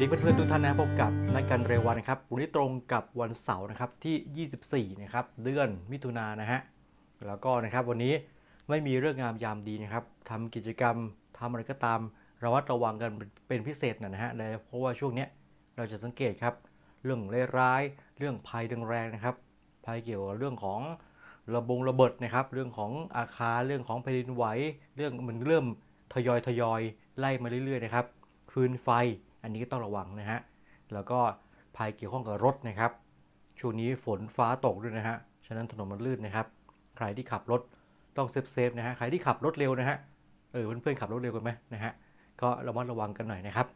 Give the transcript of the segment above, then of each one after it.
สวัสดีเพื่อนๆทุกท่านนะครับพบกับนักการเรวันนะครับวันนี้ตรงกับวันเสาร์นะครับที่ 24 นะครับเดือนมิถุนายนนะฮะแล้วก็นะครับวันนี้ไม่มีเรื่องงามยามดีนะครับทำกิจกรรมทำอะไรก็ตามระมัดระวังกันเป็นพิเศษหนะนะฮะเลยเพราะว่าช่วงเนี้ยเราจะสังเกตครับเรื่องร้ายเรื่องภัยแรงๆนะครับภัยเกี่ยวกับเรื่องของระบงระเบิดนะครับ เรื่องของอาคารเรื่องของแผ่นดินไหวเรื่องมันเริ่มทยอยทยอยไล่มาเรื่อยๆนะครับฟืนไฟ อันนี้ก็ต้องระวังนะฮะ แล้วก็ภัยเกี่ยวข้องกับรถนะครับ ช่วงนี้ฝนฟ้าตกด้วยนะฮะ ฉะนั้นถนนมันลื่นนะครับ ใครที่ขับรถต้องเซฟเซฟนะฮะ ใครที่ขับรถเร็วนะฮะ เออเพื่อนๆขับรถเร็วกันไหมนะฮะ ก็ระมัดระวังกันหน่อยนะครับ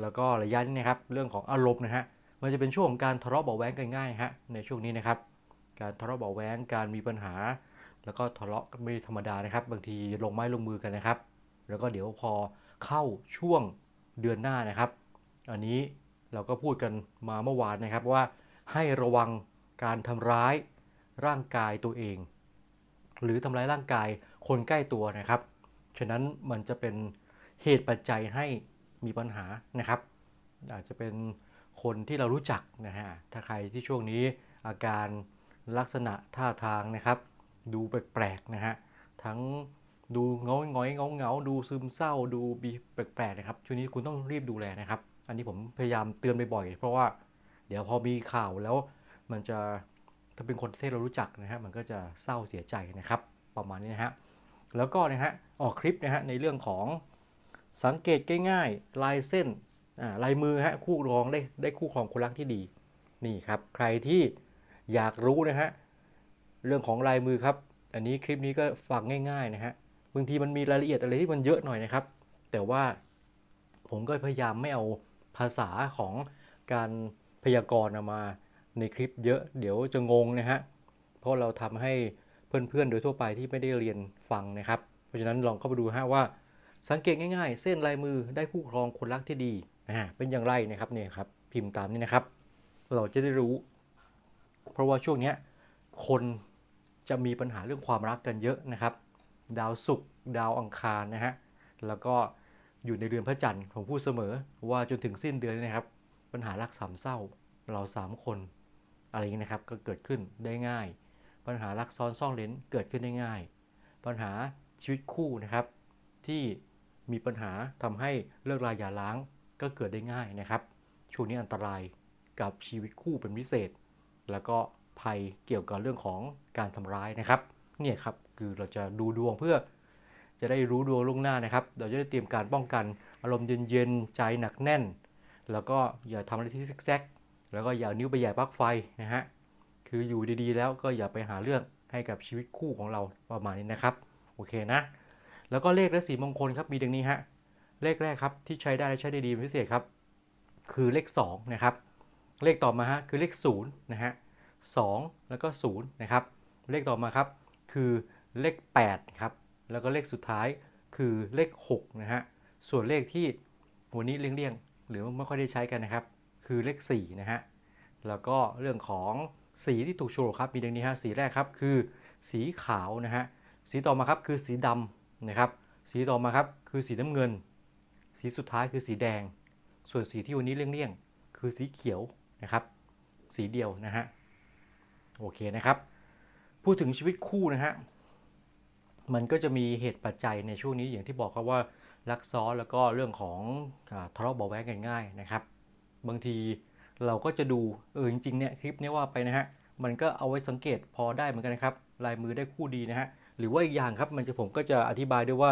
แล้วก็ระยะนี้นะครับ เรื่องของอารมณ์นะฮะ มันจะเป็นช่วงของการทะเลาะเบาแว้งกันง่ายฮะ ในช่วงนี้นะครับ การทะเลาะเบาแว้ง การมีปัญหา แล้วก็ทะเลาะกันไม่ธรรมดานะครับ บางทีลงไม้ลงมือกันนะครับ แล้วก็เดี๋ยวพอเข้าช่วง เดือนหน้านะครับ อันนี้เราก็พูดกันมาเมื่อวานนะครับว่าให้ระวังการทำร้ายร่างกายตัวเอง หรือทำร้ายร่างกายคนใกล้ตัวนะครับ ฉะนั้นมันจะเป็นเหตุปัจจัยให้มีปัญหานะครับ อาจจะเป็นคนที่เรารู้จักนะฮะถ้าใครที่ช่วงนี้อาการลักษณะท่าทางนะครับ ดูแปลกๆนะฮะทั้ง ดูเงาหงอยเงาเงาดูซึมเศร้าดูบีแปลกๆนะครับช่วงนี้คุณต้องรีบดูแลนะครับ อันนี้ผมพยายามเตือนบ่อยๆเพราะว่าเดี๋ยวพอมีข่าวแล้วมันจะถ้าเป็นคนที่เรารู้จักนะฮะมันก็จะเศร้าเสียใจนะครับ ประมาณนี้นะฮะแล้วก็นะฮะออกคลิปนะฮะในเรื่องของสังเกตง่ายๆลายเส้นลายมือฮะคู่รองได้ได้คู่ครองคนรักที่ดีนี่ครับใครที่อยากรู้นะฮะเรื่องของลายมือครับ อันนี้คลิปนี้ก็ฟังง่าย ๆนะฮะ บางทีมันมีรายละเอียดอะไรที่มันเยอะหน่อยนะครับ แต่ว่าผมก็พยายามไม่เอาภาษาของการพยากรณ์มาในคลิปเยอะเดี๋ยวจะงงนะฮะเพราะเราทำให้เพื่อนๆ โดยทั่วไปที่ไม่ได้เรียนฟังนะครับ เพราะฉะนั้นลองเข้าไปดูฮะว่าสังเกตง่ายๆ เส้นลายมือได้คู่ครองคนรักที่ดีอ่าเป็นอย่างไรนะครับเนี่ยครับพิมพ์ตามนี้นะครับ เราจะได้รู้ เพราะว่าช่วงนี้คนจะมีปัญหาเรื่องความรักกันเยอะนะครับ ดาวศุกร์ดาวอังคารนะฮะแล้วก็อยู่ในเดือนพระจันทร์ผมพูดเสมอว่าจนถึงสิ้นเดือนนะครับ ปัญหารักสามเศร้าเราสามคนอะไรอย่างนี้นะครับก็เกิดขึ้นได้ง่าย ปัญหารักซ้อนซ่อนเลนเกิดขึ้นได้ง่าย ปัญหาชีวิตคู่นะครับ ที่มีปัญหาทำให้เลิกลาอย่าล้างก็เกิดได้ง่ายนะครับช่วงนี้อันตรายกับชีวิตคู่เป็นพิเศษ แล้วก็ภัยเกี่ยวกับเรื่องของการทำร้ายนะครับ เนี่ยครับ คือเราจะดูดวงเพื่อจะได้รู้ดวงล่วงหน้านะครับ เราจะได้เตรียมการป้องกัน อารมณ์เย็นๆ ใจหนักแน่น แล้วก็อย่าทำอะไรที่ซิกแซก แล้วก็อย่านิ้วไปแหย่ปลั๊กไฟนะฮะ คืออยู่ดีๆ แล้วก็อย่าไปหาเรื่องให้กับชีวิตคู่ของเราประมาณนี้นะครับ โอเคนะ แล้วก็เลขและสีมงคลครับ มีดังนี้ฮะ เลขแรกครับที่ใช้ได้และใช้ได้ดีเป็นพิเศษครับ คือเลข2นะครับ เลขต่อมาฮะคือเลข0นะฮะ2แล้วก็0นะครับ เลขต่อมาครับคือ เลข8ครับแล้วก็เลขสุดท้ายคือเลข6นะฮะส่วนเลขที่วันนี้เลี่ยงๆหรือไม่ค่อยได้ใช้กันนะครับ คือเลข4นะฮะแล้วก็เรื่องของสีที่ถูกโชว์ครับมีดังนี้ฮะสีแรกครับคือสีขาวนะฮะสีต่อมาครับคือสีดำนะครับสีต่อมาครับคือสีน้ำเงิน สีสุดท้ายคือสีแดง ส่วนสีที่วันนี้เลี่ยงๆคือสีเขียวนะครับ สีเดียวนะฮะโอเคนะครับ พูดถึงชีวิตคู่นะฮะ มันก็จะมีเหตุปัจจัยในช่วงนี้อย่างที่บอกครับว่ารักซ้อนแล้วก็เรื่องของอทะเลาะเบาแวงกันง่ายนะครับ บางทีเราก็จะดูเออจริงๆเนี่ยคลิปเนี้ว่าไปนะฮะมันก็เอาไว้สังเกตพอได้เหมือนกันนะครับลายมือได้คู่ดีนะฮะหรือว่าอีกอย่างครับมันจะผมก็จะอธิบายด้วยว่า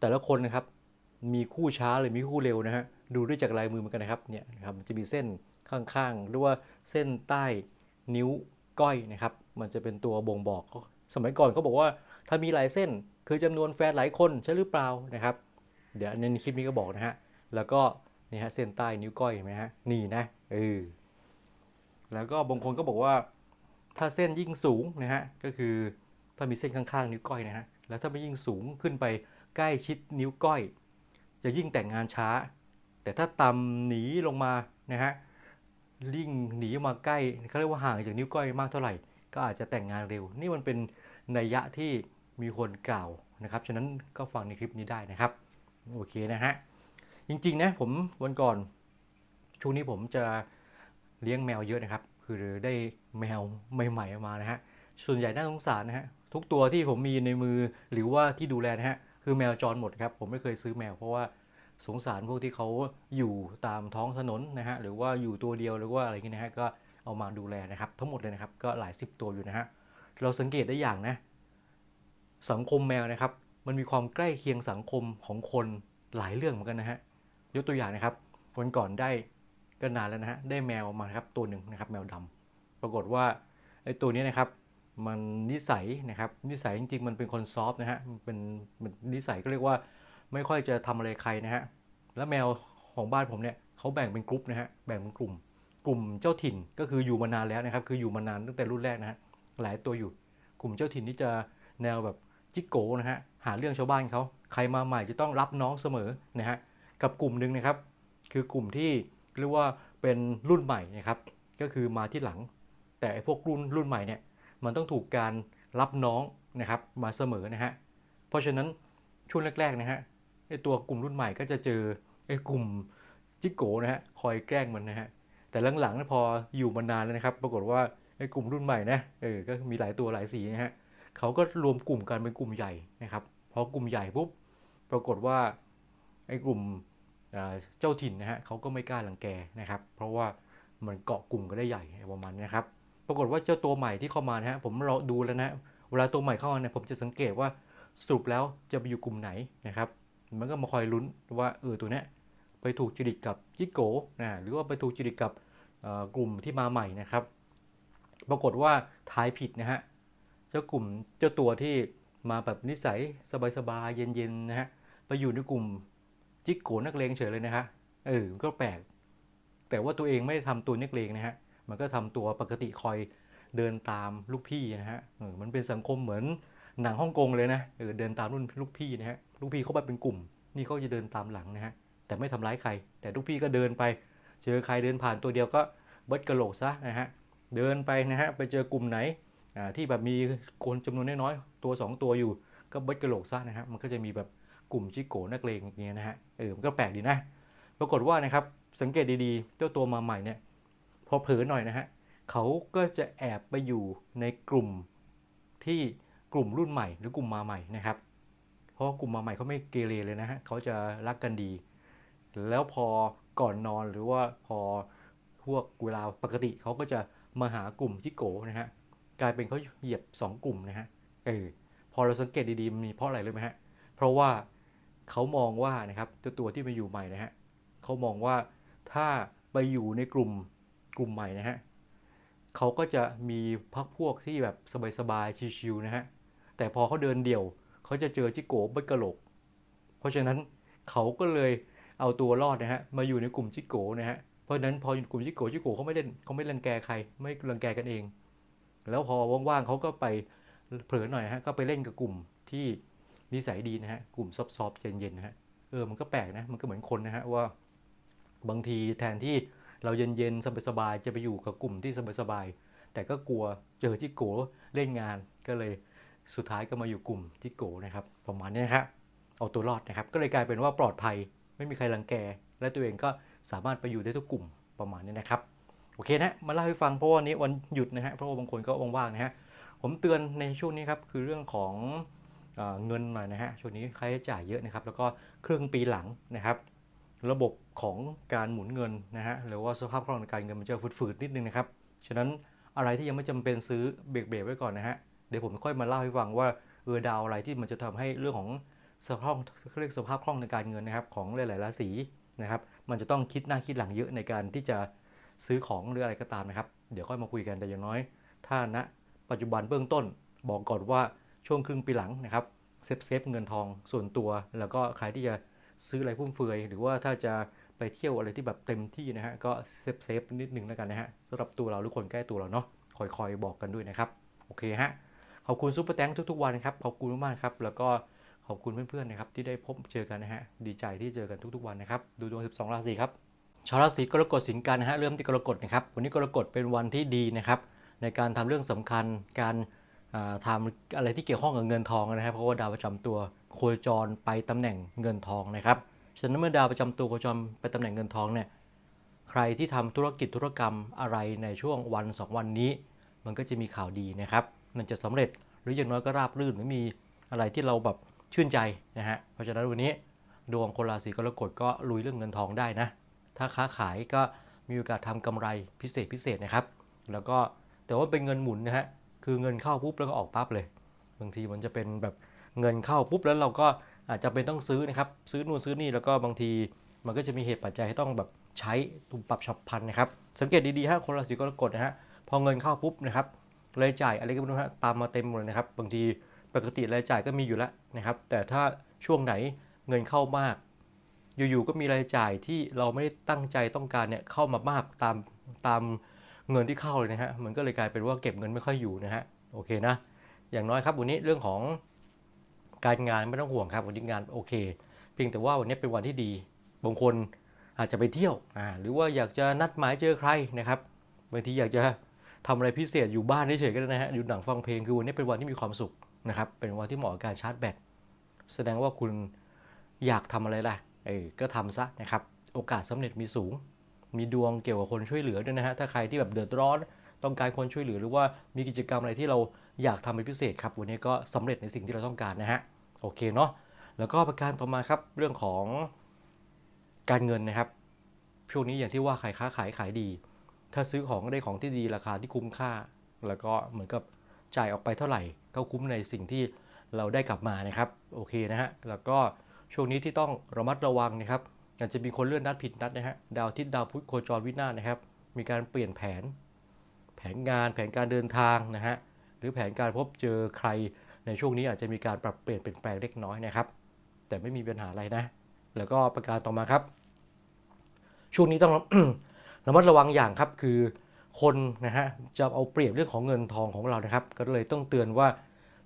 แต่ละคนนะครับมีคู่ช้าหรือมีคู่เร็วนะฮะดูด้วยจากลายมือเหมือนกันนะครับเนี่ยนะครับมันจะมีเส้นข้างๆหรือว่าเส้นใต้นิ้วก้อยนะครับ มันจะเป็นตัวบ่งบอกสมัยก่อนเขาบอกว่า ถ้ามีหลายเส้นคือจำนวนแฟนหลายคนใช่หรือเปล่านะครับ เดี๋ยวในคลิปนี้ก็บอกนะฮะ แล้วก็นี่ฮะเส้นใต้นิ้วก้อยเห็นไหมฮะ นี่นะเออแล้วก็บางคนก็บอกว่า ถ้าเส้นยิ่งสูงนะฮะ ก็คือถ้ามีเส้นข้างๆ นิ้วก้อยนะฮะ แล้วถ้าไม่ยิ่งสูงขึ้นไปใกล้ชิดนิ้วก้อย จะยิ่งแต่งงานช้า แต่ถ้าต่ำหนีลงมานะฮะยิ่งหนีมาใกล้เขาเรียกว่าห่างจากนิ้วก้อยมากเท่าไหร่ ก็อาจจะแต่งงานเร็ว นี่มันเป็นนัยยะที่ มีคนกล่าวนะครับ ฉะนั้นก็ฟังในคลิปนี้ได้นะครับ โอเคนะฮะ จริงๆนะผมวันก่อนช่วงนี้ผมจะเลี้ยงแมวเยอะนะครับ คือได้แมวใหม่ๆมานะฮะ ส่วนใหญ่น่าสงสารนะฮะ ทุกตัวที่ผมมีในมือหรือว่าที่ดูแลนะฮะ คือแมวจรหมดครับ ผมไม่เคยซื้อแมวเพราะว่าสงสารพวกที่เขาอยู่ตามท้องถนนนะฮะ หรือว่าอยู่ตัวเดียวหรือว่าอะไรเงี้ยนะฮะ ก็เอามาดูแลนะครับ ทั้งหมดเลยนะครับ ก็หลายสิบตัวอยู่นะฮะ เราสังเกตได้อย่างนะ สังคมแมวนะครับ มันมีความใกล้เคียงสังคมของคนหลายเรื่องเหมือนกันนะฮะยกตัวอย่างนะครับวันก่อนได้ก็นานแล้วนะฮะได้แมวมาครับตัวหนึ่งนะครับแมวดำปรากฏว่าไอ้ตัวนี้นะครับมันนิสัยนะครับนิสัยจริงๆ มันเป็นคนซอฟต์นะฮะมันเป็นมันนิสัยก็เรียกว่าไม่ค่อยจะทำอะไรใครนะฮะแล้วแมวของบ้านผมเนี่ยเขาแบ่งเป็นกลุ่มนะฮะแบ่งเป็นกลุ่ม กลุ่มเจ้าถิ่นก็คืออยู่มานานแล้วนะครับคืออยู่มานานตั้งแต่รุ่นแรกนะฮะหลายตัวอยู่ กลุ่มเจ้าถิ่นนี่จะแนวแบบ จิกโกนะฮะหาเรื่องชาวบ้านเขาใครมาใหม่จะต้องรับน้องเสมอนะฮะกับกลุ่มหนึ่งนะครับ คือกลุ่มที่เรียกว่าเป็นรุ่นใหม่นะครับ ก็คือมาที่หลัง แต่ไอ้พวกรุ่นรุ่นใหม่เนี่ยมันต้องถูกการรับน้องนะครับมาเสมอนะฮะเพราะฉะนั้นช่วงแรกๆนะฮะไอ้ตัวกลุ่มรุ่นใหม่ก็จะเจอไอ้กลุ่มจิโกนะฮะคอยแกล้งมันนะฮะแต่หลังๆพออยู่มานานแล้วนะครับ ปรากฏว่าไอ้กลุ่มรุ่นใหม่นะเออก็มีหลายตัวหลายสีนะฮะ เขาก็รวมกลุ่มกันเป็นกลุ่มใหญ่นะครับพอกลุ่มใหญ่ปุ๊บปรากฏว่าไอ้กลุ่มเจ้าถิ่นนะฮะเขาก็ไม่กล้ารังแกนะครับ เพราะว่ามันเกาะกลุ่มก็ได้ใหญ่ประมาณนะครับ ปรากฏว่าเจ้าตัวใหม่ที่เข้ามานะฮะผมเราดูแล้วนะเวลาตัวใหม่เข้ามาเนี่ยผมจะสังเกตว่าสรุปแล้วจะไปอยู่กลุ่มไหนนะครับ มันก็มาคอยลุ้นว่าเออตัวเนี้ยไปถูกจริตกับจิโกนะหรือว่าไปถูกจริตกับกลุ่มที่มาใหม่นะครับ ปรากฏว่าทายผิดนะฮะ จ้ากลุ่มเจ้าตัวที่มาแบบนิสัยสบายๆเย็นๆนะฮะไปอยู่ในกลุ่มจิกโกนักเลงเฉยเลยนะฮะเออก็แปลก แต่ว่าตัวเองไม่ได้ทำตัวนักเลงนะฮะมันก็ทำตัวปกติคอยเดินตามลูกพี่นะฮะเออมันเป็นสังคมเหมือนหนังฮ่องกงเลยนะเออเดินตามรุ่นลูกพี่นะฮะลูกพี่เขาไปเป็นกลุ่ม นี่เขาจะเดินตามหลังนะฮะแต่ไม่ทำร้ายใคร แต่ลูกพี่ก็เดินไป เจอใครเดินผ่านตัวเดียวก็เบิดกระโหลกซะนะฮะเดินไปนะฮะไปเจอกลุ่มไหน ที่แบบมีคนจำนวนน้อยๆตัว 2 ตัวอยู่ ก็เบิดกระโหลกซะนะฮะมันก็จะมีแบบกลุ่มชิโกนักเลงอย่างเงี้ยนะฮะเออมันก็แปลกดีนะ ปรากฏว่านะครับสังเกตดีๆเจ้าตัวมาใหม่เนี่ยพอเผลอหน่อยนะฮะเขาก็จะแอบไปอยู่ในกลุ่มที่กลุ่มรุ่นใหม่หรือกลุ่มมาใหม่นะครับ เพราะกลุ่มมาใหม่เขาไม่เกเรเลยนะฮะเขาจะรักกันดี แล้วพอก่อนนอนหรือว่าพอพวกเวลาปกติเขาก็จะมาหากลุ่มจิโกนะฮะ กลายเป็นเขาเหยียบ 2 กลุ่มนะฮะเออพอเราสังเกตดีๆมีเพราะอะไรเลยไหมฮะ เพราะว่าเขามองว่านะครับตัวตัวที่มาอยู่ใหม่นะฮะเขามองว่าถ้าไปอยู่ในกลุ่มกลุ่มใหม่นะฮะเขาก็จะมีพักพวกที่แบบสบายๆชิวๆนะฮะแต่พอเขาเดินเดี่ยวเขาจะเจอจิโกบัดกระโหลก เพราะฉะนั้นเขาก็เลยเอาตัวรอดนะฮะมาอยู่ในกลุ่มจิโกนะฮะเพราะฉะนั้นพออยู่กลุ่มจิโกจิโกเขาไม่เล่นเขาไม่รังแกใคร ไม่รังแกกันเอง แล้วพอว่างๆเขาก็ไปเผลอหน่อยฮะก็ไปเล่นกับกลุ่มที่นิสัยดีนะฮะกลุ่มซอฟๆเย็นๆนะฮะเออมันก็แปลกนะมันก็เหมือนคนนะฮะว่าบางทีแทนที่เราเย็นๆสบายๆจะไปอยู่กับกลุ่มที่สบายๆแต่ก็กลัวเจอจิโกเล่นงานก็เลยสุดท้ายก็มาอยู่กลุ่มจิโกนะครับประมาณนี้นะครับเอาตัวรอดนะครับ ก็เลยกลายเป็นว่าปลอดภัย ไม่มีใครรังแก และตัวเองก็สามารถไปอยู่ได้ทุกกลุ่มประมาณนี้นะครับ โอเคนะมาเล่าให้ฟังเพราะว่านี้วันหยุดนะฮะเพราะว่าบางคนก็ว่างๆนะฮะผมเตือนในช่วงนี้ครับคือเรื่องของเอเงินหน่อยนะฮะช่วงนี้ค่าใช้จ่ายเยอะนะครับ แล้วก็ครึ่งปีหลังนะครับ ระบบของการหมุนเงินนะฮะหรือว่าสภาพคล่องในการเงินมันจะฝืดๆนิดนึงนะครับฉะนั้นอะไรที่ยังไม่จำเป็นซื้อเบรกๆไว้ก่อนนะฮะเดี๋ยวผมค่อยมาเล่าให้ฟังว่าเออดาวอะไรที่มันจะทำให้เรื่องของสภาพเรียกสภาพคล่องในการเงินนะครับของหลายๆราศีนะครับ มันจะต้องคิดหน้าคิดหลังเยอะในการที่จะ ซื้อของหรืออะไรก็ตามนะครับ เดี๋ยวค่อยมาคุยกันแต่อย่างน้อย ถ้าณปัจจุบันเบื้องต้นบอกก่อนว่าช่วงครึ่งปีหลังนะครับเซฟเซฟเงินทองส่วนตัว แล้วก็ใครที่จะซื้ออะไรฟุ่มเฟือย หรือว่าถ้าจะไปเที่ยวอะไรที่แบบเต็มที่นะฮะก็เซฟเซฟนิดนึงแล้วกันนะฮะสำหรับตัวเราทุกคนใกล้ตัวเราเนาะคอยๆบอกกันด้วยนะครับโอเคฮะขอบคุณซุปเปอร์แตงทุกๆวันนะครับขอบคุณมากครับแล้วก็ขอบคุณเพื่อนๆนะครับที่ได้พบเจอกันนะฮะดีใจที่เจอกันทุกๆวันนะครับดูดวง 12 ราศีครับ ชาวราศีกรกฎสิงกันนะฮะเริ่มที่กรกฎนะครับวันนี้กรกฎเป็นวันที่ดีนะครับ ในการทำเรื่องสำคัญการทำอะไรที่เกี่ยวข้องกับเงินทองนะครับ เพราะว่าดาวประจำตัวโคจรไปตำแหน่งเงินทองนะครับฉะนั้นเมื่อดาวประจำตัวโคจรไปตำแหน่งเงินทองเนี่ยใครที่ทำธุรกิจธุรกรรมอะไรในช่วงวัน 2 วันนี้ มันก็จะมีข่าวดีนะครับ มันจะสำเร็จหรืออย่างน้อยก็ราบรื่นหรือมีอะไรที่เราแบบชื่นใจนะฮะเพราะฉะนั้นวันนี้ดวงคนราศีกรกฎก็ลุยเรื่องเงินทองได้นะ ถ้าค้าขายก็มีโอกาสทำกำไรพิเศษพิเศษนะครับ แล้วก็แต่ว่าเป็นเงินหมุนนะฮะ คือเงินเข้าปุ๊บแล้วก็ออกปั๊บเลย บางทีมันจะเป็นแบบเงินเข้าปุ๊บแล้วเราก็อาจจะเป็นต้องซื้อนะครับ ซื้อนู่นซื้อนี่แล้วก็บางทีมันก็จะมีเหตุปัจจัยให้ต้องแบบใช้ตุมปรับฉับพันนะครับ สังเกตดีๆฮะคนราศีกรกฎนะฮะ พอเงินเข้าปุ๊บนะครับรายจ่ายอะไรก็ไม่รู้ฮะตามมาเต็มหมดเลยนะครับ บางทีปกติรายจ่ายก็มีอยู่แล้วนะครับ แต่ถ้าช่วงไหนเงินเข้ามาก อยู่ๆก็มีรายจ่ายที่เราไม่ได้ตั้งใจต้องการเนี่ยเข้ามามากตามตามเงินที่เข้าเลยนะฮะมันก็เลยกลายเป็นว่าเก็บเงินไม่ค่อยอยู่นะฮะโอเคนะ อย่างน้อยครับวันนี้เรื่องของการงานไม่ต้องห่วงครับวันนี้งานโอเค เพียงแต่ว่าวันนี้เป็นวันที่ดีบางคนอาจจะไปเที่ยวอ่าหรือว่าอยากจะนัดหมายเจอใครนะครับบางทีอยากจะทำอะไรพิเศษอยู่บ้านเฉยๆก็ได้นะฮะดูหนังฟังเพลงคือวันนี้เป็นวันที่มีความสุขนะครับเป็นวันที่เหมาะกับการชาร์จแบตแสดงว่าคุณอยากทำอะไรล่ะ เออก็ทำซะนะครับ โอกาสสำเร็จมีสูง มีดวงเกี่ยวกับคนช่วยเหลือด้วยนะฮะ ถ้าใครที่แบบเดือดร้อน ต้องการคนช่วยเหลือหรือว่ามีกิจกรรมอะไรที่เราอยากทำเป็นพิเศษครับ วันนี้ก็สำเร็จในสิ่งที่เราต้องการนะฮะ โอเคเนาะ แล้วก็ประการต่อมาครับ เรื่องของการเงินนะครับ ช่วงนี้อย่างที่ว่าขายค้าขายขายดี ถ้าซื้อของได้ของที่ดีราคาที่คุ้มค่า แล้วก็เหมือนกับจ่ายออกไปเท่าไหร่ ก็คุ้มในสิ่งที่เราได้กลับมานะครับ โอเคนะฮะ แล้วก็ ช่วงนี้ที่ต้องระมัดระวังนะครับอาจจะมีคนเลื่อนนัดผิดนัดนะฮะดาวทิตย์ดาวพุธโคจรวินาศนะครับ มีการเปลี่ยนแผน แผนงานแผนการเดินทางนะฮะหรือแผนการพบเจอใครในช่วงนี้อาจจะมีการปรับเปลี่ยนเปลี่ยนแปลงเล็กน้อยนะครับ แต่ไม่มีปัญหาอะไรนะ แล้วก็ประการต่อมาครับ ช่วงนี้ต้องระมัดระวังอย่างครับคือคนนะฮะจะเอาเปรียบเรื่องของเงินทองของเรานะครับ ก็เลยต้องเตือนว่า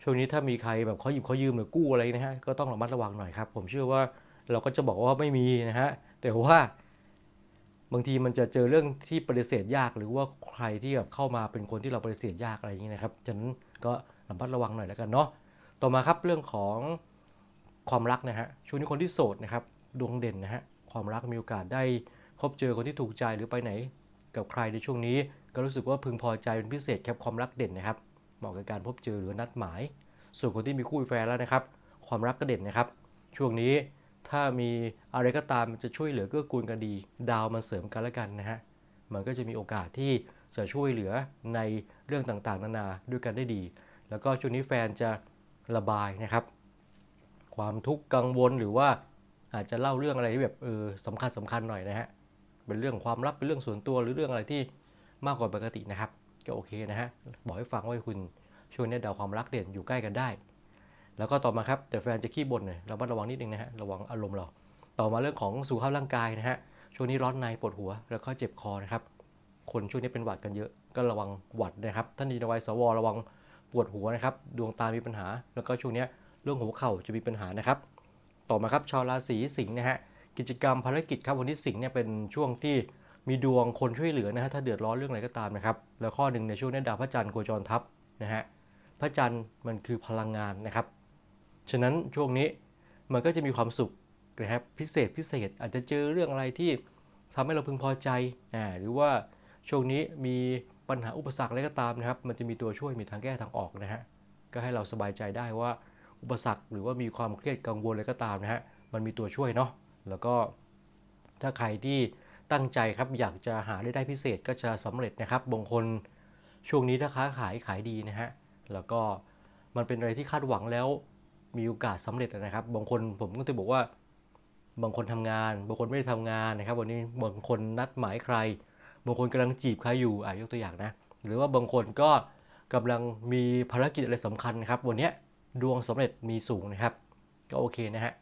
ช่วงนี้ถ้ามีใครแบบเขาหยิบเขายืมหรือกู้อะไรนะฮะก็ต้องระมัดระวังหน่อยครับ ผมเชื่อว่าเราก็จะบอกว่าไม่มีนะฮะแต่ว่า บางทีมันจะเจอเรื่องที่ปฏิเสธยาก หรือว่าใครที่แบบเข้ามาเป็นคนที่เราปฏิเสธยากอะไรอย่างนี้นะครับฉะนั้นก็ระมัดระวังหน่อยแล้วกันเนาะต่อมาครับเรื่องของความรักนะฮะช่วงนี้คนที่โสดนะครับดวงเด่นนะฮะความรักมีโอกาสได้พบเจอคนที่ถูกใจหรือไปไหน กับใครในช่วงนี้ ก็รู้สึกว่าพึงพอใจเป็นพิเศษครับความรักเด่นนะครับ เหมาะกับการพบเจอหรือนัดหมาย ส่วนคนที่มีคู่แฟนแล้วนะครับ ความรักก็เด่นนะครับ ช่วงนี้ถ้ามีอะไรก็ตามจะช่วยเหลือเกื้อกูลกันดี ดาวมันเสริมกันแล้วกันนะฮะ มันก็จะมีโอกาสที่จะช่วยเหลือในเรื่องต่างๆ นานาด้วยกันได้ดี แล้วก็ช่วงนี้แฟนจะระบายนะครับ ความทุกข์กังวลหรือว่าอาจจะเล่าเรื่องอะไรที่แบบเออสำคัญสำคัญหน่อยนะฮะ เป็นเรื่องความลับเป็นเรื่องส่วนตัวหรือเรื่องอะไรที่มากกว่าปกตินะครับ ก็โอเคนะฮะ บอกให้ฟังว่าคุณช่วงนี้ดาวความรักเด่นอยู่ใกล้กันได้ แล้วก็ต่อมาครับแต่แฟนจะขี้บ่นหน่อยเราบัดระวังนิดนึงนะฮะระวังอารมณ์เรา ต่อมาเรื่องของสุขภาพร่างกายนะฮะช่วงนี้ร้อนในปวดหัว แล้วก็เจ็บคอนะครับคนช่วงนี้เป็นหวัดกันเยอะก็ระวังหวัดนะครับท่านดีนวัยสวระวังปวดหัวนะครับดวงตามีปัญหา แล้วก็ช่วงนี้เรื่องหัวเข่าจะมีปัญหานะครับ ต่อมาครับชาวราศีสิงห์นะฮะกิจกรรมภารกิจครับวันที่สิงห์เนี่ยเป็นช่วงที่ มีดวงคนช่วยเหลือนะฮะถ้าเดือดร้อนเรื่องอะไรก็ตามนะครับ แล้วข้อหนึ่งในช่วงนี้ดาวพระจันทร์โคจรทับนะฮะพระจันทร์มันคือพลังงานนะครับ ฉะนั้นช่วงนี้มันก็จะมีความสุขนะครับพิเศษพิเศษอาจจะเจอเรื่องอะไรที่ทำให้เราพึงพอใจอ่าหรือว่าช่วงนี้มีปัญหาอุปสรรคอะไรก็ตามนะครับ มันจะมีตัวช่วยมีทางแก้ทางออกนะฮะก็ให้เราสบายใจได้ว่าอุปสรรคหรือว่ามีความเครียดกังวลอะไรก็ตามนะฮะมันมีตัวช่วยเนาะแล้วก็ถ้าใครที่ ตั้งใจครับอยากจะหารายได้พิเศษก็จะสำเร็จนะครับบางคนช่วงนี้ถ้าค้าขายขายดีนะฮะแล้วก็มันเป็นอะไรที่คาดหวังแล้วมีโอกาสสำเร็จนะครับ บางคนผมก็จะบอกว่า บางคนทำงาน บางคนไม่ได้ทำงานนะครับ วันนี้บางคนนัดหมายใคร บางคนกำลังจีบใครอยู่อะยกตัวอย่างนะ หรือว่าบางคนก็กำลังมีภารกิจอะไรสำคัญนะครับ วันนี้ดวงสำเร็จมีสูงนะครับ ก็โอเคนะฮะ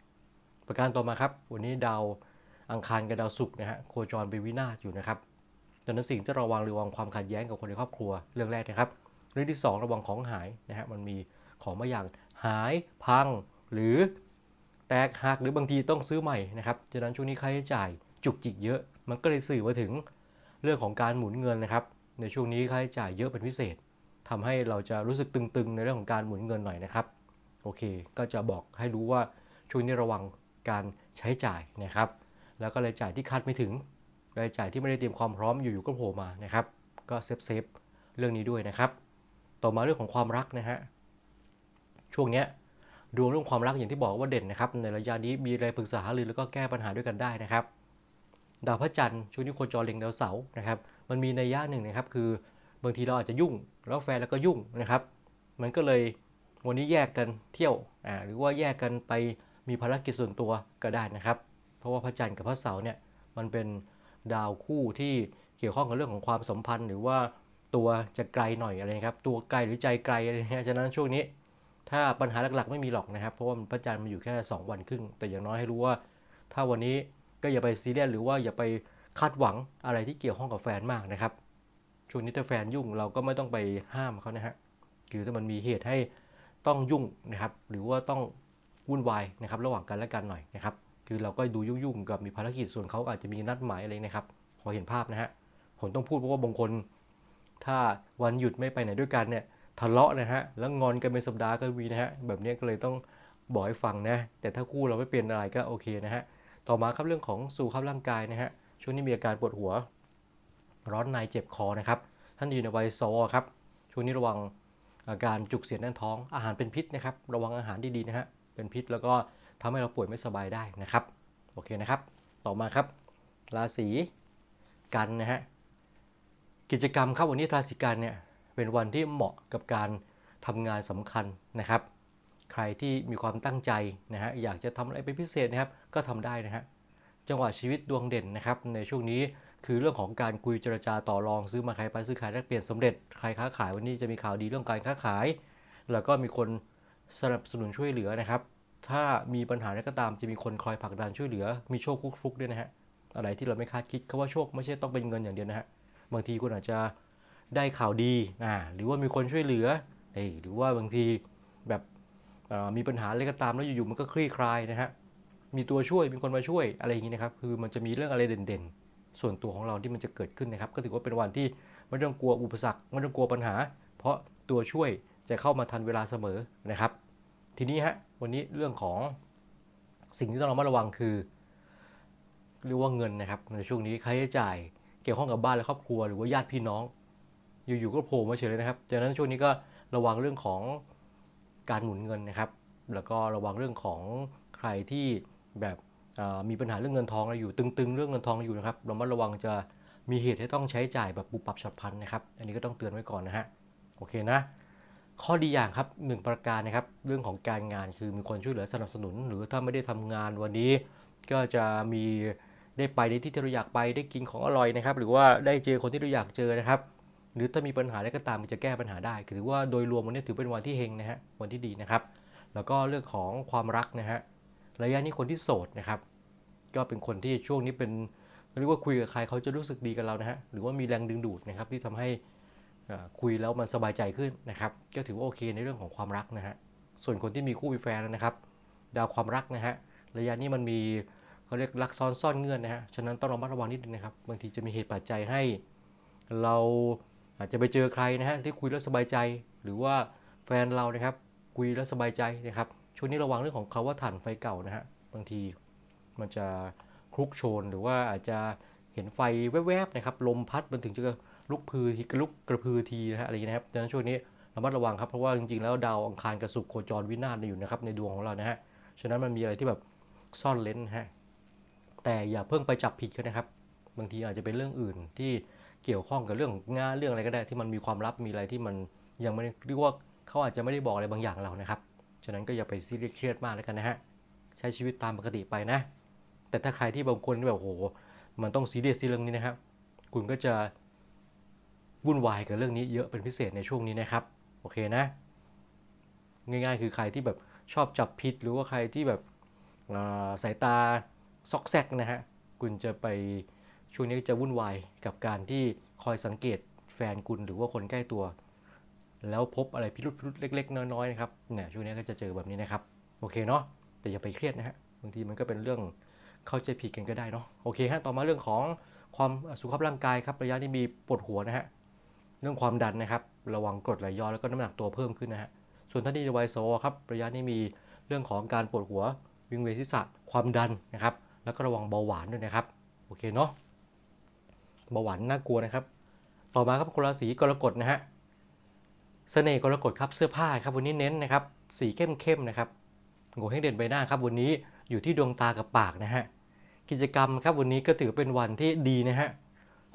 ประการต่อมาครับ วันนี้ดาว อังคารกับดาวศุกร์นะฮะโคจรเป็นวินาศอยู่นะครับดังนั้นสิ่งที่ระวังระวังความขัดแย้งกับคนในครอบครัวเรื่องแรกนะครับ เรื่องที่สองระวังของหายนะฮะมันมีของบางอย่างหายพัง หรือแตกหักหรือบางทีต้องซื้อใหม่นะครับฉะนั้นช่วงนี้ค่าใช้จ่ายจุกจิกเยอะ มันก็เลยสื่อมาถึงเรื่องของการหมุนเงินนะครับ ในช่วงนี้ค่าใช้จ่ายเยอะเป็นพิเศษทำให้เราจะรู้สึกตึงๆ ในเรื่องของการหมุนเงินหน่อยนะครับโอเค ก็จะบอกให้รู้ว่าช่วงนี้ระวังการใช้จ่ายนะครับ แล้วก็รายจ่ายที่คาดไม่ถึง รายจ่ายที่ไม่ได้เตรียมความพร้อมอยู่ๆก็โผล่มานะครับ ก็เซฟเซฟเรื่องนี้ด้วยนะครับ ต่อมาเรื่องของความรักนะฮะ ช่วงเนี้ยดวงเรื่องความรักอย่างที่บอกว่าเด่นนะครับ ในระยะนี้มีอะไรปรึกษาหรือแล้วก็แก้ปัญหาด้วยกันได้นะครับ ดาวพระจันทร์ช่วงนี้โคจรเล็งดาวเสาร์นะครับ มันมีในยยะหนึ่งนะครับคือบางทีเราอาจจะยุ่ง แล้วแฟนแล้วก็ยุ่งนะครับ มันก็เลยวันนี้แยกกันเที่ยวอ่าหรือว่าแยกกันไปมีภารกิจส่วนตัวก็ได้นะครับ ราะว่าพระจันทร์กับพระเสาร์เนี่ยมันเป็นดาวคู่ที่เกี่ยวข้องกับเรื่องของความสัมพันธ์ หรือว่าตัวจะไกลหน่อยอะไรครับ ตัวไกลหรือใจไกลอะไรเงี้ยฉะนั้นช่วงนี้ ถ้าปัญหาหลักๆ ไม่มีหรอกนะครับ เพราะว่าพระจันทร์มันอยู่แค่ 2 วันครึ่ง แต่อย่างน้อยให้รู้ว่า ถ้าวันนี้ก็อย่าไปซีเรียสหรือว่าอย่าไปคาดหวังอะไรที่เกี่ยวข้องกับแฟนมากนะครับช่วงนี้ถ้าแฟนยุ่งเราก็ไม่ต้องไปห้ามเขานะฮะคือถ้ามันมีเหตุให้ต้องยุ่งนะครับ หรือว่าต้องวุ่นวายนะครับ ระหว่างกันและกันหน่อยนะครับ คือเราก็ดูยุ่งๆกับมีภารกิจส่วนเขาอาจจะมีนัดหมายอะไรนะครับพอเห็นภาพนะฮะผมต้องพูดเพราะว่าบางคน ถ้าวันหยุดไม่ไปไหนด้วยกันเนี่ยทะเลาะนะฮะแล้วงอนกันเป็นสัปดาห์ก็มีนะฮะแบบนี้ก็เลยต้องบอกให้ฟังนะ แต่ถ้าคู่เราไม่เป็นอะไรก็โอเคนะฮะต่อมาครับเรื่องของสุขภาพร่างกายนะฮะช่วงนี้มีอาการปวดหัว ร้อนในเจ็บคอนะครับท่านอยู่ในวัยโซครับช่วงนี้ระวังอาการจุกเสียดแน่นท้องอาหารเป็นพิษนะครับ ระวังอาหารดีๆนะฮะเป็นพิษแล้วก็ ทำให้เราป่วยไม่สบายได้นะครับ โอเคนะครับ ต่อมาครับ ราศีกันนะฮะ กิจกรรมครับวันนี้ราศีกันเนี่ยเป็นวันที่เหมาะกับการทำงานสำคัญนะครับ ใครที่มีความตั้งใจนะฮะอยากจะทำอะไรเป็นพิเศษนะครับ ก็ทำได้นะฮะ จังหวะชีวิตดวงเด่นนะครับ ในช่วงนี้คือเรื่องของการคุยเจรจาต่อรองซื้อมาขายไปซื้อขายแลกเปลี่ยนสำเร็จใครค้าขายวันนี้จะมีข่าวดีเรื่องการค้าขาย แล้วก็มีคนสนับสนุนช่วยเหลือนะครับ ถ้ามีปัญหาอะไรก็ตามจะมีคนคอยผลักดันช่วยเหลือ มีโชคฟลุกๆด้วยนะฮะ อะไรที่เราไม่คาดคิดคาว่าโชคไม่ใช่ต้องเป็นเงินอย่างเดียวนะฮะ บางทีคุณอาจจะได้ข่าวดีอ่าหรือว่ามีคนช่วยเหลือเอ้หรือว่าบางทีแบบมีปัญหาอะไรก็ตามแล้วอยู่ๆมันก็คลี่คลายนะฮะ มีตัวช่วยมีคนมาช่วยอะไรอย่างนี้นะครับ คือมันจะมีเรื่องอะไรเด่นๆ ส่วนตัวของเราที่มันจะเกิดขึ้นนะครับ ก็ถือว่าเป็นวันที่ไม่ต้องกลัวอุปสรรคไม่ต้องกลัวปัญหา เพราะตัวช่วยจะเข้ามาทันเวลาเสมอนะครับ ทีนี้ฮะวันนี้เรื่องของสิ่งที่ต้องระมัดระวังคือเรียกว่าเงินนะครับในช่วงนี้ค่าใช้จ่ายเกี่ยวข้องกับบ้านและครอบครัวหรือว่าญาติพี่น้อง อยู่ๆก็โผล่มาเฉยเลยนะครับจากนั้นช่วงนี้ก็ระวังเรื่องของการหมุนเงินนะครับ แล้วก็ระวังเรื่องของใครที่แบบมีปัญหาเรื่องเงินทองอะไรอยู่ตึง ๆ เรื่องเงินทองอยู่นะครับเรามาระวังจะมีเหตุให้ต้องใช้จ่ายแบบปุบปับฉับพลันนะครับ อันนี้ก็ต้องเตือนไว้ก่อนนะฮะโอเคนะ ข้อดีอย่างครับหนึ่งประการนะครับ เรื่องของการงานคือมีคนช่วยเหลือสนับสนุน หรือถ้าไม่ได้ทำงานวันนี้ ก็จะมีได้ไปในที่ที่เราอยากไปได้กินของอร่อยนะครับ หรือว่าได้เจอคนที่เราอยากเจอนะครับ หรือถ้ามีปัญหาอะไรก็ตามมันจะแก้ปัญหาได้ถือว่าโดยรวมวันนี้ถือเป็นวันที่เฮงนะฮะวันที่ดีนะครับ แล้วก็เรื่องของความรักนะฮะระยะนี้คนที่โสดนะครับ ก็เป็นคนที่ช่วงนี้เป็นเรียกว่าคุยกับใครเขาจะรู้สึกดีกับเรานะฮะหรือว่ามีแรงดึงดูดนะครับที่ทำให้ คุยแล้วมันสบายใจขึ้นนะครับ ก็ถือว่าโอเคในเรื่องของความรักนะฮะ ส่วนคนที่มีคู่มีแฟนนะครับ ดาวความรักนะฮะ ระยะนี้มันมีเขาเรียกรักซ้อนซ่อนเงื่อนนะฮะ ฉะนั้นต้องระมัดระวังนิดนึงนะครับ บางทีจะมีเหตุปัจจัยให้ เราอาจจะไปเจอใครนะฮะที่คุยแล้วสบายใจ หรือว่าแฟนเรานะครับคุยแล้วสบายใจนะครับ ช่วงนี้ระวังเรื่องของคาว่าถ่านไฟเก่านะฮะ บางทีมันจะคลุกโชนหรือว่าอาจจะเห็นไฟแวบๆนะครับ ลมพัดมันถึงจะ ลุกพือทีกระลุกกระพือทีนะฮะอะไรอย่างนี้นะครับดังนั้นช่วงนี้ระมัดระวังครับเพราะว่าจริงๆแล้วดาวอังคารกับศุกร์โคจรวินาศอยู่นะครับในดวงของเรานะฮะฉะนั้นมันมีอะไรที่แบบซ่อนเลนนะฮะแต่อย่าเพิ่งไปจับผิดกันนะครับ บางทีอาจจะเป็นเรื่องอื่นที่เกี่ยวข้องกับเรื่องงานเรื่องอะไรก็ได้ที่มันมีความลับมีอะไรที่มันยังไม่เรียกว่าเขาอาจจะไม่ได้บอกอะไรบางอย่างเรานะครับฉะนั้นก็อย่าไปซีเรียสเครียดมากแล้วกันนะฮะใช้ชีวิตตามปกติไปนะ แต่ถ้าใครที่บางคนแบบโอ้โหมันต้องซีเรียสซีเรื่องนี้นะครับ คุณก็จะ วุ่นวายกับเรื่องนี้เยอะเป็นพิเศษในช่วงนี้นะครับ โอเคนะ ง่ายๆ คือใครที่แบบชอบจับผิดหรือว่าใครที่แบบสายตาซอกแซกนะฮะคุณจะไปช่วงนี้จะวุ่นวายกับการที่คอยสังเกตแฟนคุณหรือว่าคนใกล้ตัว แล้วพบอะไรพิรุษพิรุษเล็ก ๆ น้อยๆนะครับเนี่ยช่วงนี้ก็จะเจอแบบนี้นะครับ โอเคเนาะแต่อย่าไปเครียดนะฮะบางทีมันก็เป็นเรื่องเข้าใจผิดกันก็ได้เนาะโอเคฮะต่อมาเรื่องของความสุขภาพร่างกายครับระยะนี้มีปวดหัวนะฮะ เรื่องความดันนะครับ ระวังกรดไหลย้อนแล้วก็น้ำหนักตัวเพิ่มขึ้นนะฮะ ส่วนท่านที่ในวัยโซครับระยะนี้มีเรื่องของการปวดหัววิงเวียนศีรษะความดันนะครับ แล้วก็ระวังเบาหวานด้วยนะครับ โอเคเนาะ เบาหวานน่ากลัวนะครับ ต่อมาครับคนราศีกรกฎนะฮะเสน่ห์กรกฎครับเสื้อผ้าครับวันนี้เน้นนะครับ สีเข้มๆนะครับโงเฮงเด่นใบหน้าครับวันนี้อยู่ที่ดวงตากับปากนะฮะกิจกรรมครับวันนี้ก็ถือเป็นวันที่ดีนะฮะ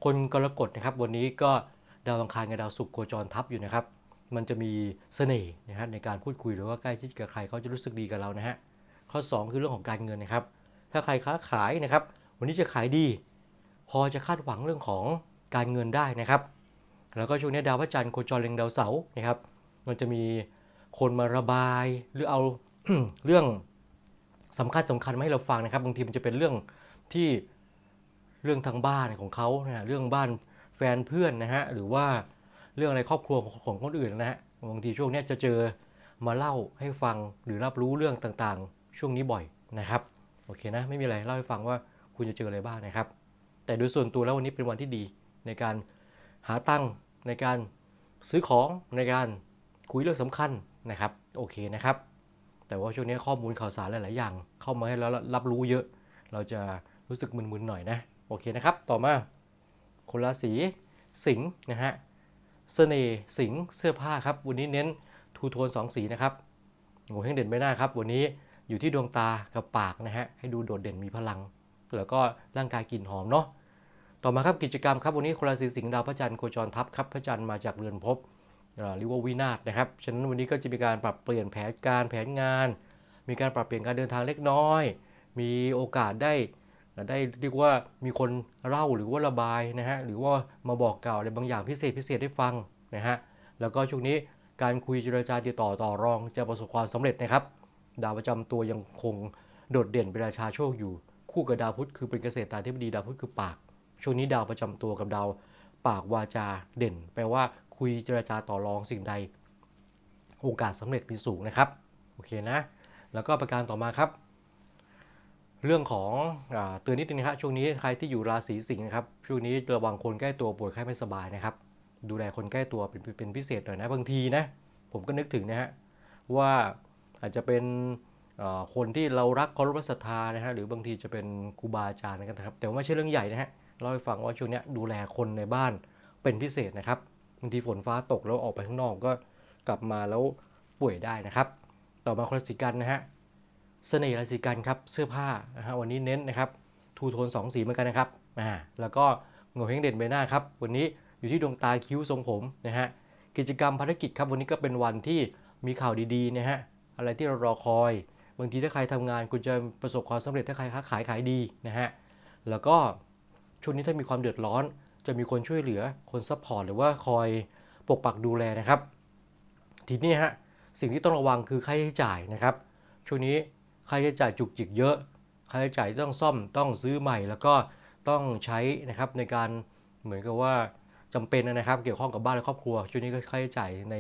คนกรกฎนะครับวันนี้ก็ ดาวอังคารกับดาวศุกร์โคจรทับอยู่นะครับ มันจะมีเสน่ห์นะฮะในการพูดคุยหรือว่าใกล้ชิดกับใครเขาจะรู้สึกดีกับเรานะฮะข้อ 2 คือเรื่องของการเงินนะครับ ถ้าใครค้าขายนะครับ วันนี้จะขายดี พอจะคาดหวังเรื่องของการเงินได้นะครับ แล้วก็ช่วงนี้ดาวพระจันทร์โคจรเล็งดาวเสาร์นะครับ มันจะมีคนมาระบายหรือเอาเรื่องสำคัญสำคัญมาให้เราฟังนะครับ บางทีมันจะเป็นเรื่องที่เรื่องทางบ้านของเขานะฮะเรื่องบ้าน แฟนเพื่อนนะฮะหรือว่าเรื่องอะไรครอบครัวของของคนอื่นนะฮะบางทีช่วงนี้จะเจอมาเล่าให้ฟังหรือรับรู้เรื่องต่างๆ ช่วงนี้บ่อยนะครับโอเคนะไม่มีอะไรเล่าให้ฟังว่าคุณจะเจออะไรบ้างนะครับ แต่โดยส่วนตัวแล้ววันนี้เป็นวันที่ดีในการหาตังค์ในการซื้อของในการคุยเรื่องสำคัญนะครับโอเคนะครับ แต่ว่าช่วงนี้ข้อมูลข่าวสารหลาย ๆ อย่าง เข้ามาให้เรารับรู้เยอะ เราจะรู้สึกมึน ๆ หน่อยนะ โอเคนะครับ ต่อมา คนราศีสิงห์นะฮะเสน่ห์สิงห์เสื้อผ้าครับ วันนี้เน้นทูโทนสองสีนะครับโงเฮงเด่นไม่น่าครับ วันนี้อยู่ที่ดวงตากับปากนะฮะให้ดูโดดเด่นมีพลัง แล้วก็ร่างกายกลิ่นหอมเนาะต่อมาครับกิจกรรมครับวันนี้คนราศีสิงห์ดาวพระจันทร์โคจรทับครับพระจันทร์มาจากเรือนภพเอ่อเรียกว่าวินาศนะครับฉะนั้นวันนี้ก็จะมีการปรับเปลี่ยนแผนการแผนงาน มีการปรับเปลี่ยนการเดินทางเล็กน้อย มีโอกาสได้ ได้เรียกว่ามีคนเล่าหรือว่าระบายนะฮะหรือว่ามาบอกกล่าวอะไรบางอย่างพิเศษพิเศษให้ฟังนะฮะแล้วก็ช่วงนี้การคุยเจรจาติดต่อต่อรองจะประสบความสำเร็จนะครับ ดาวประจำตัวยังคงโดดเด่นเป็นราชาโชคอยู่ คู่กับดาวพุธคือเป็นเกษตราธิบดีดาวพุธคือปาก ช่วงนี้ดาวประจำตัวกับดาวปากวาจาเด่น แปลว่าคุยเจรจาต่อรองสิ่งใด โอกาสสำเร็จมีสูงนะครับโอเคนะ แล้วก็ประการต่อมาครับ เรื่องของอเตือนนิดนึงนะครับช่วงนี้ใครที่อยู่ราศีสิงห์นะครับช่วงนี้ระวังคนใกล้ตัวป่วยไข้ไม่สบายนะครับ ดูแลคนใกล้ตัวเป็นเป็นพิเศษหน่อยนะบางทีนะผมก็นึกถึงนะฮะว่าอาจจะเป็นคนที่เรารักเคารพศรัทธานะฮะหรือบางทีจะเป็นครูบาอาจารย์นะครับ แต่ว่าไม่ใช่เรื่องใหญ่นะฮะเล่าให้ฟังว่าช่วงนี้ดูแลคนในบ้านเป็นพิเศษนะครับบางทีฝนฟ้าตกแล้วออกไปข้างนอกก็กลับมาแล้วป่วยได้นะครับ ต่อมาคนราศีกันนะฮะ เสน่ห์ราศีกันครับเสื้อผ้านะฮะวันนี้เน้นนะครับทูโทนสองสีเหมือนกันนะครับอ่าแล้วก็โงเฮงเด่นใบหน้าครับวันนี้อยู่ที่ดวงตาคิ้วทรงผมนะฮะกิจกรรมภารกิจครับวันนี้ก็เป็นวันที่มีข่าวดีๆนะฮะอะไรที่เรารอคอยบางทีถ้าใครทำงานคุณจะประสบความสำเร็จถ้าใครค้าขายขายดีนะฮะแล้วก็ช่วงนี้ถ้ามีความเดือดร้อน จะมีคนช่วยเหลือคนซัพพอร์ตหรือว่าคอยปกปักดูแลนะครับ ทีนี้ฮะสิ่งที่ต้องระวังคือค่าใช้จ่ายนะครับช่วงนี้ ค่าใช้จ่ายจุกจิกเยอะ ค่าใช้จ่ายต้องซ่อมต้องซื้อใหม่ แล้วก็ต้องใช้นะครับในการเหมือนกับว่าจำเป็นนะครับ เกี่ยวข้องกับบ้านและครอบครัวช่วงนี้ก็ค่าใช้จ่ายใน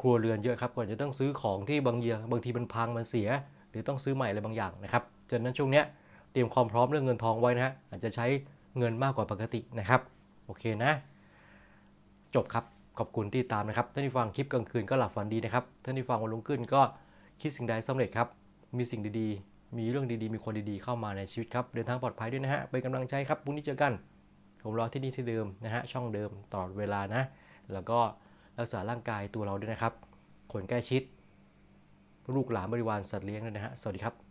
ครัวเรือนเยอะครับก่อนจะต้องซื้อของที่บางเยียบางทีมันพังมันเสีย หรือต้องซื้อใหม่อะไรบางอย่างนะครับฉะนั้นช่วงเนี้ยเตรียมความพร้อมเรื่องเงินทองไว้นะฮะอาจจะใช้เงินมากกว่าปกตินะครับ โอเคนะ จบครับขอบคุณที่ตามนะครับท่านที่ฟังคลิปกลางคืนก็หลับฝันดีนะครับท่านที่ฟังวันรุ่งขึ้นก็คิดสิ่งใดสำเร็จครับ มีสิ่งดีๆ มีเรื่องดีๆ มีคนดีๆ เข้ามาในชีวิตครับ เดินทางปลอดภัยด้วยนะฮะ เป็นกำลังใจครับพรุ่งนี้เจอกัน ผมรอที่นี่ที่เดิมนะฮะ ช่องเดิมตลอดเวลานะ แล้วก็รักษาร่างกายตัวเราด้วยนะครับ คนใกล้ชิด ลูกหลานบริวารสัตว์เลี้ยงด้วยนะฮะ สวัสดีครับ